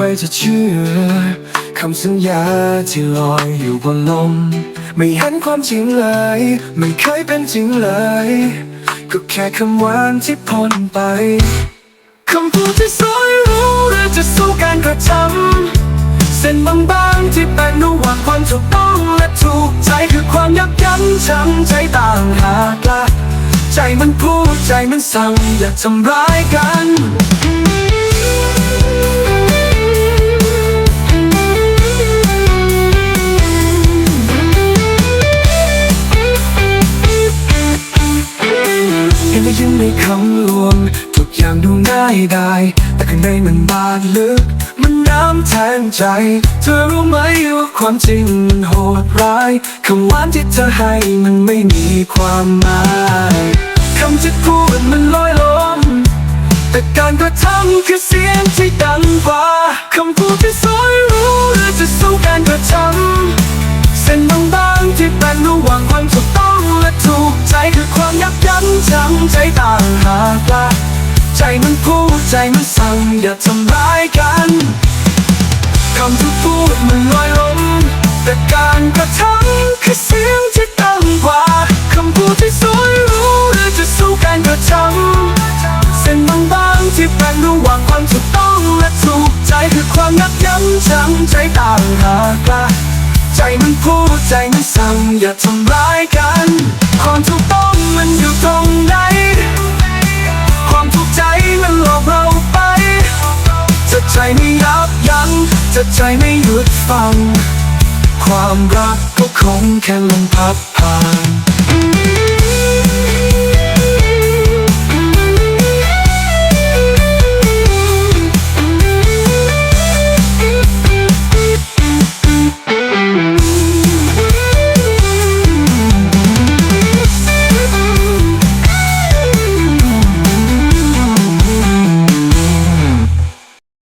ครจะเชื่อคำสัญญาที่ลอยอยู่บนลม ไม่เห็นความจริงเลย ไม่เคยเป็นจริงเลย ก็แค่คำหวานที่พ่นไปคำพูดที่สวยรู้หรือจะสู้การกระทำเส้นบางๆที่แบ่งระหว่างความถูกต้องและถูกใจคือความยับยั้งชั่งใจต่างหากละใจมันพูดใจมันสั่งอย่าทำร้ายกัน คำลวง ทุกอย่างดูง่ายได้ แต่ข้างในมันบาดลึก มันน้ำแทงใจ เธอรู้ไหมว่าความจริงมันโหดร้ายคำหวานที่เธอให้มันไม่มีความหมายคำที่พูดมันลอยลมแต่การกระทำคือเสียงที่ดังกว่าคำพูดที่สว ความยับยั้งชั่งใจต่างหากละใจมันพูดใจมันสั่งอย่าทำร้ายกันคำที่พูดมันลอยลมแต่การกระทำคือเสียงที่ดังกว่าคำพูดที่สวยรู้หรือจะสู้การกระทำเส้นบางๆที่แบ่งระหว่างความถูกต้องและถูกใจคือความยับยั้งชั่งใจต่างหากละใจมันพูดใจมันสั่งอย่าทำร้ายกัน ใจไม่ยับยั้งจะใจไม่หยุดฟัง ความรักก็คงแค่ลมพัดผ่าน